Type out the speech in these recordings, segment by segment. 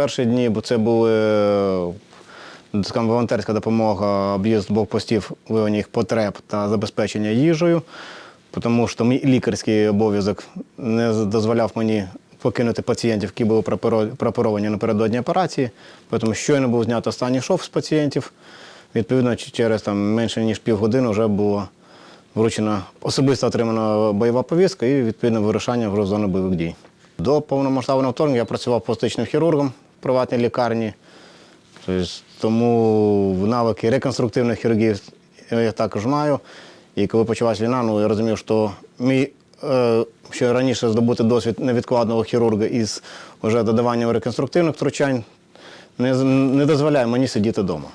перші дні, бо це були е, скажімо, волонтерська допомога, об'їзд блокпостів, виявлення їх потреб та забезпечення їжею, тому що мій лікарський обов'язок не дозволяв мені покинути пацієнтів, які були прооперо- прооперовані напередодні операції. Тому щойно був знято останній шов з пацієнтів. Відповідно, через там, менше ніж півгодини вже було вручена особисто отримана бойова повістка і відповідно вирушання в зону бойових дій. До повномасштабного вторгнення я працював пластичним хірургом приватній лікарні. Тобто, тому навики реконструктивної хірургії я також маю. І коли почалась війна, ну я розумів, що мій е, ще раніше здобути досвід невідкладного хірурга із вже додаванням реконструктивних втручань не, не дозволяє мені сидіти вдома.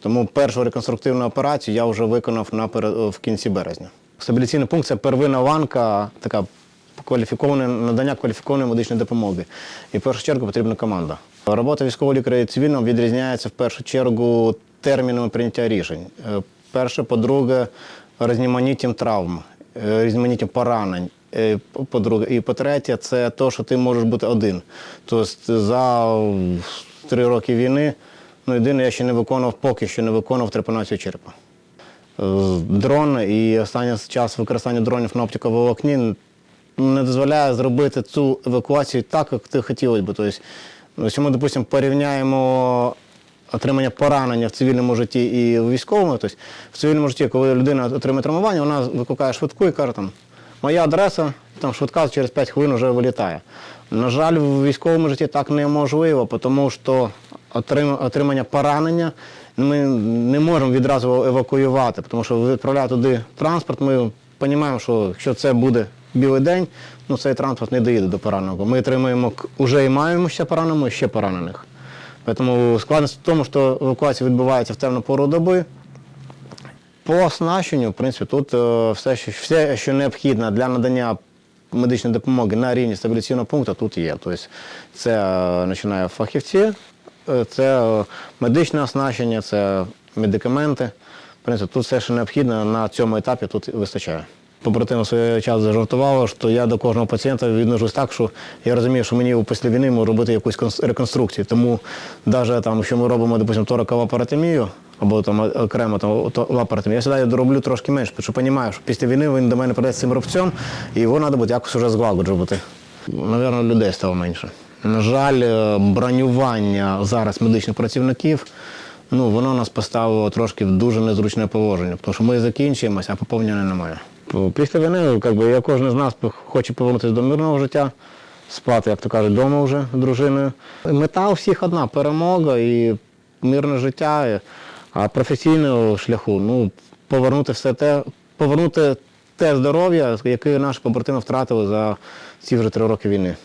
Тому першу реконструктивну операцію я вже виконав наперед, в кінці березня. Стабіляційний пункт це первинна ланка, така кваліфіковане надання кваліфікованої медичної допомоги. І в першу чергу потрібна команда. Робота військового лікаря і цивільного відрізняється в першу чергу термінами прийняття рішень. Е, Перше, по-друге, різноманіттям травм, е, різноманіттям поранень. Е, по- По-друге, і по-третє, це те, що ти можеш бути один. Тобто за три роки війни, ну єдине, я ще не виконував, поки що не виконував трепанацію черепа. Дрон і останній час використання дронів на оптиковолокні не дозволяє зробити цю евакуацію так, як ти хотілося б. Тобто, якщо ми, допустимо, порівняємо отримання поранення в цивільному житті і в військовому, тобто в цивільному житті, коли людина отримує травмування, вона викликає швидку і каже, там, моя адреса, там швидка через 5 хвилин вже вилітає. На жаль, в військовому житті так неможливо, тому що отримання поранення ми не можемо відразу евакуювати, тому що відправляти туди транспорт, ми розуміємо, що якщо це буде білий день, ну цей транспорт не доїде до пораненого. Ми отримуємо уже і маємо ще і ще поранених. Тому складність в тому, що евакуація відбувається в темну пору доби. По оснащенню, в принципі, тут е, все, що, все, що необхідно для надання медичної допомоги на рівні стабіляційного пункту, тут є. Тобто це е, починає фахівці, е, це медичне оснащення, це медикаменти. В принципі, тут все, що необхідно на цьому етапі, тут вистачає. Побратими в свій час зажартували, що я до кожного пацієнта відношусь так, що я розумію, що мені після війни можу робити якусь реконструкцію. Тому навіть там, якщо ми робимо, допустимо, торокову апаратомію, або там окремо там, то- я завжди дороблю трошки менше, тому що розумію, що після війни він до мене прийде з цим рубцем, і його треба буде якось вже зглагоджувати. Навірно, людей стало менше. На жаль, е, бронювання зараз медичних працівників, ну, воно нас поставило трошки в дуже незручне положення, тому що ми закінчуємося, а поповнення немає. Після війни, як би, я кожен з нас хоче повернутися до мирного життя, спати, як то кажуть, вдома вже з дружиною. Мета у всіх одна перемога і мирне життя, а професійного шляху ну, повернути все те, повернути те здоров'я, яке наші побратими втратили за ці вже три роки війни.